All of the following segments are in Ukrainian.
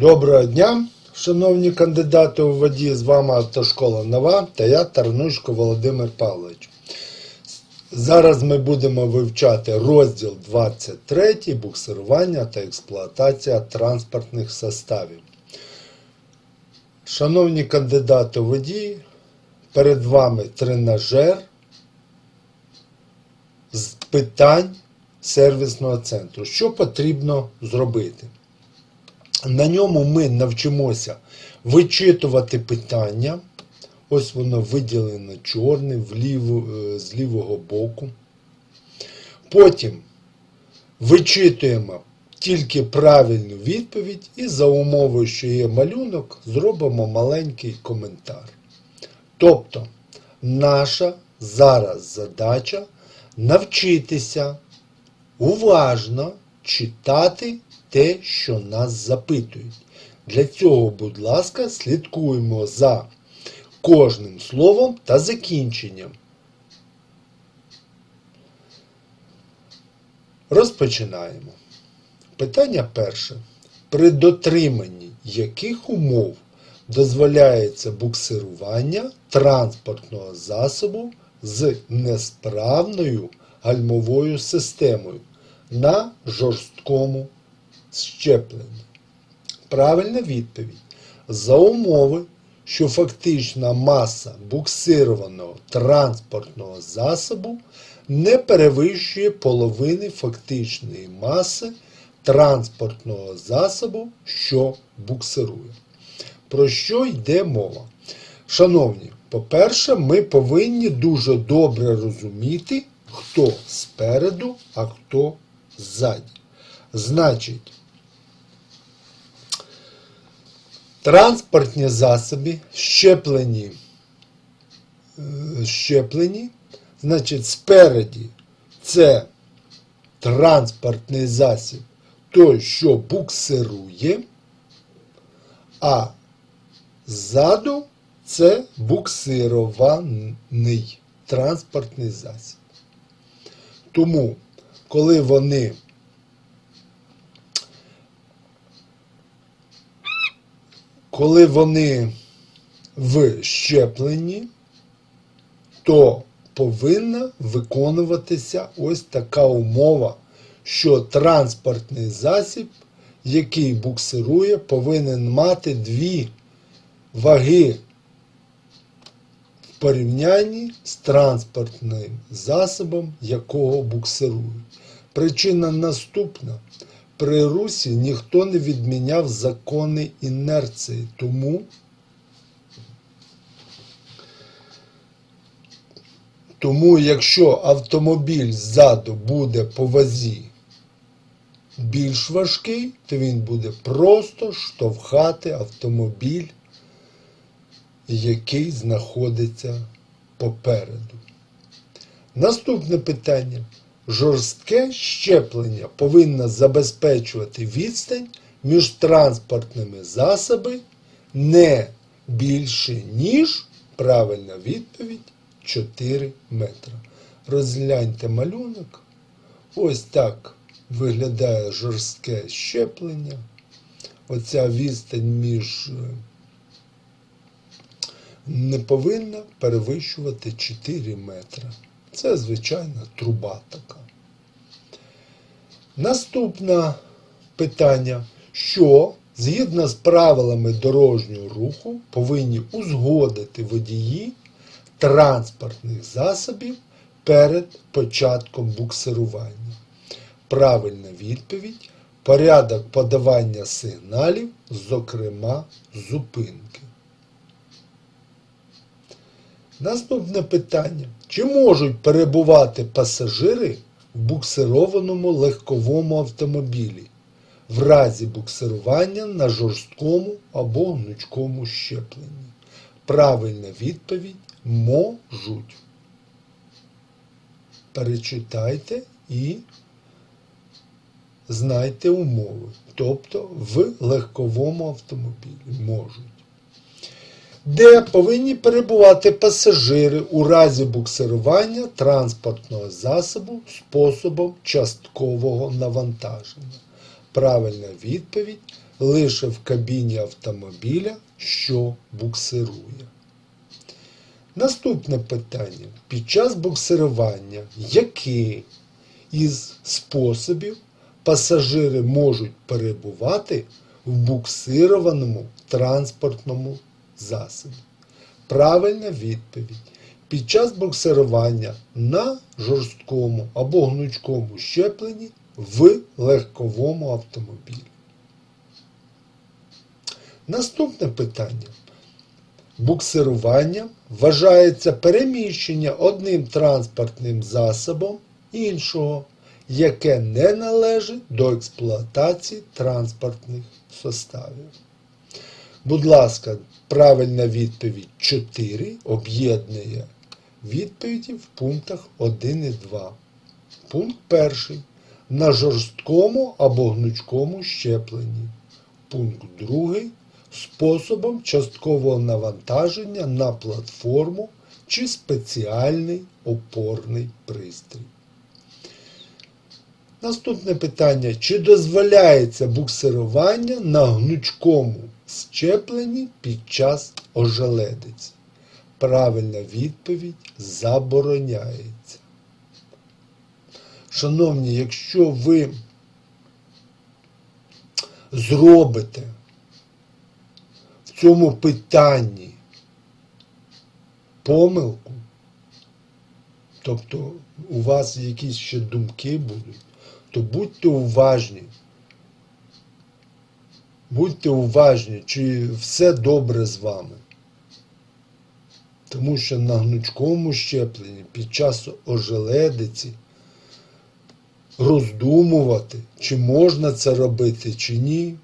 Доброго дня, шановні кандидати у воді. З вами Автошкола Нова та я Тарнушко Володимир Павлович. Зараз ми будемо вивчати розділ 23 буксирування та експлуатація транспортних составів. Шановні кандидати у водії, перед вами тренажер з питань сервісного центру. Що потрібно зробити? На ньому ми навчимося вичитувати питання. Ось воно виділено чорним вліво, е, з лівого боку. Потім вичитуємо тільки правильну відповідь і за умовою, що є малюнок, зробимо маленький коментар. Тобто, наша зараз задача навчитися уважно читати те, що нас запитують. Для цього, будь ласка, слідкуємо за кожним словом та закінченням. Розпочинаємо. Питання перше. При дотриманні яких умов дозволяється буксирування транспортного засобу з несправною гальмовою системою на жорсткому щепленні? Правильна відповідь. За умови, що фактична маса буксированого транспортного засобу не перевищує половини фактичної маси транспортного засобу, що буксирує. Про що йде мова? Шановні, по-перше, ми повинні дуже добре розуміти, хто спереду, а хто ззаді. Значить, транспортні засоби щеплені, е, щеплені, значить, спереді це транспортний засіб, той, що буксирує, а ззаду це буксирований транспортний засіб. Тому, коли вони коли вони в щепленні, то повинна виконуватися ось така умова, що транспортний засіб, який буксирує, повинен мати дві ваги в порівнянні з транспортним засобом, якого буксирують. Причина наступна. При русі ніхто не відміняв закони інерції, тому Тому якщо автомобіль ззаду буде по вазі більш важкий, то він буде просто штовхати автомобіль, який знаходиться попереду. Наступне питання. Жорстке щеплення повинно забезпечувати відстань між транспортними засобами не більше, ніж правильна відповідь 4 метра. Розгляньте малюнок. Ось так виглядає жорстке щеплення. Оця відстань між е, не повинна перевищувати 4 метра. Це звичайна труба така. Наступне питання, що згідно з правилами дорожнього руху повинні узгодити водії транспортних засобів перед початком буксирування. Правильна відповідь порядок подавання сигналів, зокрема зупинки. Наступне питання. Чи можуть перебувати пасажири в буксированому легковому автомобілі в разі буксирування на жорсткому або гнучкому щепленні? Правильна відповідь можуть. Перечитайте і знайте умови. Тобто в легковому автомобілі можуть де повинні перебувати пасажири у разі буксирування транспортного засобу способом часткового навантаження. Правильна відповідь лише в кабіні автомобіля, що буксирує. Наступне питання. Під час буксирування який із способів пасажири можуть перебувати в буксированому транспортному засобі? Правильна відповідь. Під час буксирування на жорсткому або гнучкому щепленні в легковому автомобілі. Наступне питання. Буксирування вважається переміщення одним транспортним засобом іншого, яке не належить до експлуатації транспортних составів. Будь ласка, правильна відповідь 4 об'єднує відповіді в пунктах 1 і 2. Пункт перший. На жорсткому або гнучкому щепленні. Пункт другий. Способом часткового навантаження на платформу чи спеціальний опорний пристрій. Наступне питання. Чи дозволяється буксирування на гнучкому щепленні під час ожеледиці? Правильна відповідь забороняється. Шановні, якщо ви зробите в цьому питанні помилку, тобто у вас якісь ще думки будуть, то будьте уважні. Будьте уважні, чи все добре з вами. Тому що на гнучкому щепленні під час ожеледиці роздумувати, чи можна це робити, чи ні.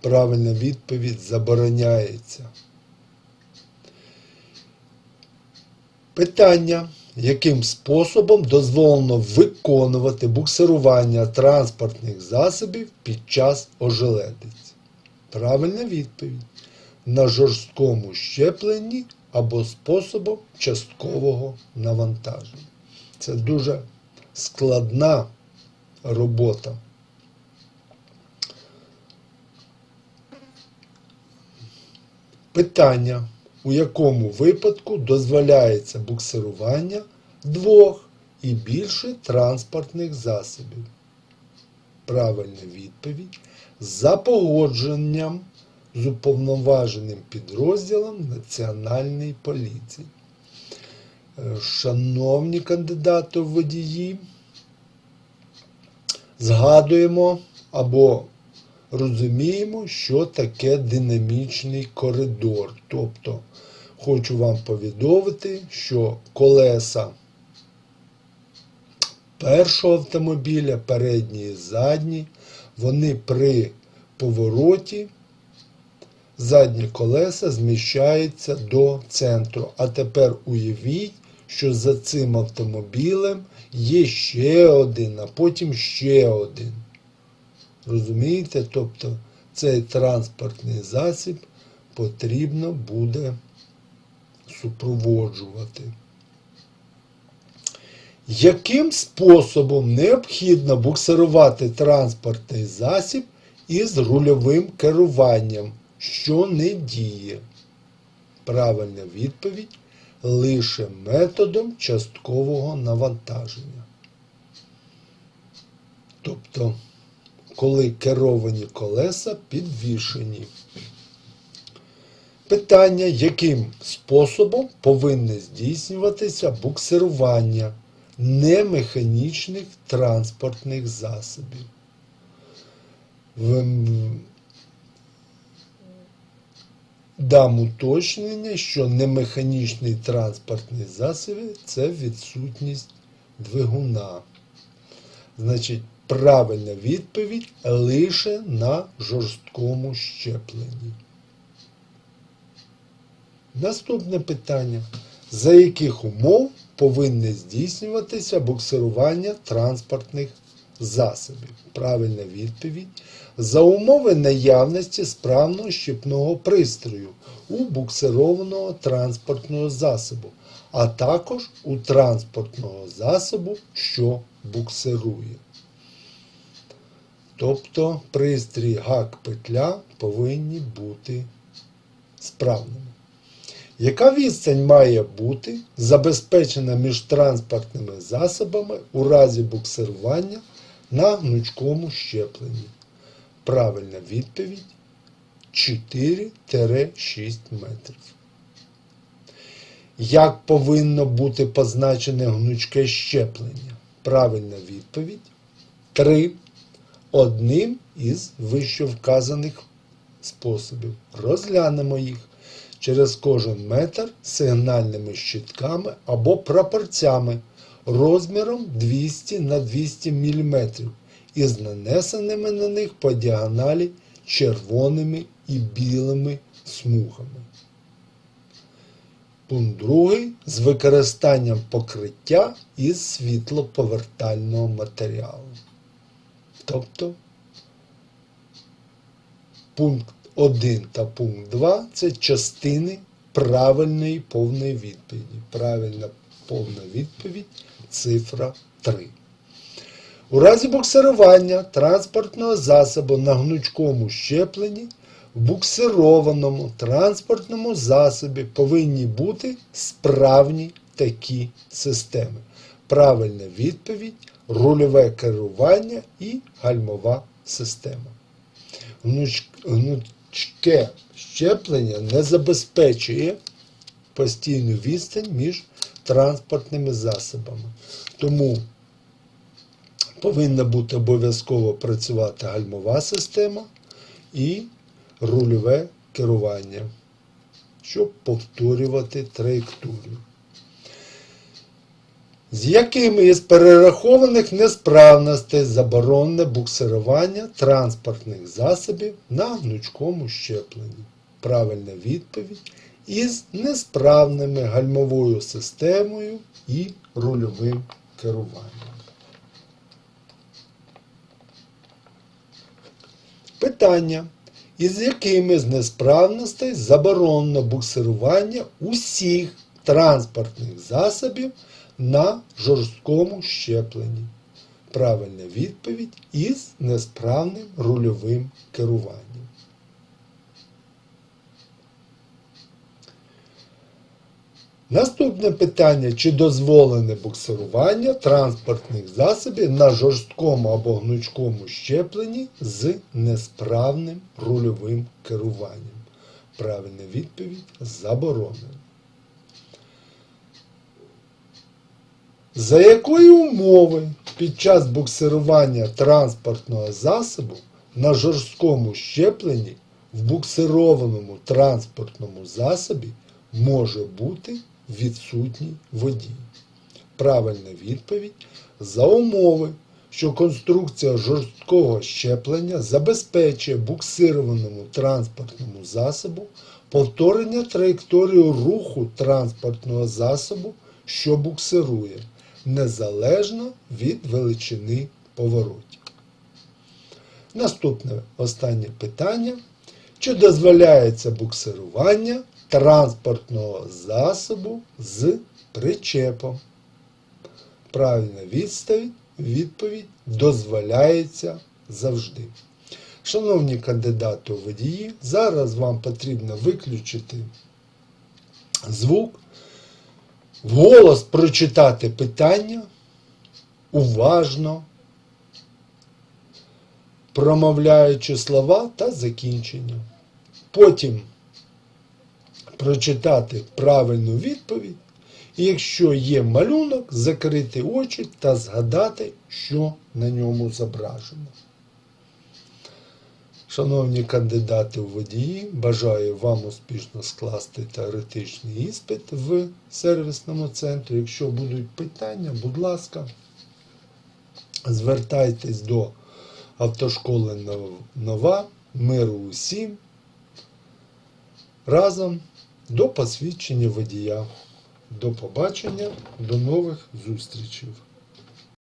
Правильна відповідь забороняється. Питання, яким способом дозволено виконувати буксирування транспортних засобів під час ожеледиці? Правильна відповідь. На жорсткому щепленні або способом часткового навантаження. Це дуже складна робота. Питання, у якому випадку дозволяється буксирування двох і більше транспортних засобів? Правильна відповідь за погодженням з уповноваженим підрозділом Національної поліції. Е, Шановні кандидати в водії, згадуємо або розуміємо, що таке динамічний коридор. Тобто, хочу вам повідомити, що колеса першого автомобіля, передні і задні, вони при повороті задні колеса зміщаються до центру. А тепер уявіть, що за цим автомобілем є ще один, а потім ще один. Розумієте? Тобто цей транспортний засіб потрібно буде супроводжувати. Яким способом необхідно буксирувати транспортний засіб із рульовим керуванням, що не діє? Правильна відповідь лише методом часткового навантаження. Тобто, коли керовані колеса підвішені. Питання, яким способом повинне здійснюватися буксирування немеханічних транспортних засобів. В- Дам уточнення, що немеханічний транспортний засіб це відсутність двигуна. Значить, правильна відповідь лише на жорсткому щепленні. Наступне питання. За яких умов повинне здійснюватися буксирування транспортних засобів? Правильна відповідь. За умови наявності справного щепного пристрою у буксированого транспортного засобу, а також у транспортного засобу, що буксирує. Тобто пристрій гак-петля повинні бути справними. Яка відстань має бути забезпечена між транспортними засобами у разі буксирування на гнучкому щепленні? Правильна відповідь 4-6 метрів. Як повинно бути позначене гнучке щеплення? Правильна відповідь 3 одним із вищевказаних способів. Розглянемо їх через кожен метр сигнальними щитками або прапорцями розміром 200 на 200 мм із нанесеними на них по діагоналі червоними і білими смугами. Пункт другий з використанням покриття із світлоповертального матеріалу. Тобто пункт 1 та пункт 2 це частини правильної повної відповіді. Правильна повна відповідь цифра 3. У разі буксирування транспортного засобу на гнучкому щепленні в буксированому транспортному засобі повинні бути справні такі системи. Правильна відповідь рульове керування і гальмова система. Гнучке щеплення не забезпечує постійну відстань між транспортними засобами. Тому повинна бути обов'язково працювати гальмова система і рульове керування, щоб повторювати траєкторію. З якими із перерахованих несправностей заборонене буксирування транспортних засобів на гнучкому щепленні? Правильна відповідь із несправними гальмовою системою і рульовим керуванням. Питання. Із якими з несправностей заборонено буксирування усіх транспортних засобів на жорсткому щепленні? Правильна відповідь із несправним рульовим керуванням. Наступне питання: чи дозволене буксирування транспортних засобів на жорсткому або гнучкому щепленні з несправним рульовим керуванням? Правильна відповідь заборонено. За якої умови під час буксирування транспортного засобу на жорсткому щепленні в буксированому транспортному засобі може бути відсутній водій? Правильна відповідь за умови, що конструкція жорсткого щеплення забезпечує буксированому транспортному засобу повторення траєкторії руху транспортного засобу, що буксирує, незалежно від величини поворотів. Наступне останнє питання. Чи дозволяється буксирування транспортного засобу з причепом? Правильна відповідь, відповідь дозволяється завжди. Шановні кандидати у водії, зараз вам потрібно виключити звук, вголос прочитати питання уважно, промовляючи слова та закінчення. Потім прочитати правильну відповідь, і якщо є малюнок, закрити очі та згадати, що на ньому зображено. Шановні кандидати у водії, бажаю вам успішно скласти теоретичний іспит в сервісному центрі. Якщо будуть питання, будь ласка, звертайтесь до автошколи Нова, миру усім. Разом до посвідчення водія. До побачення, до нових зустрічей.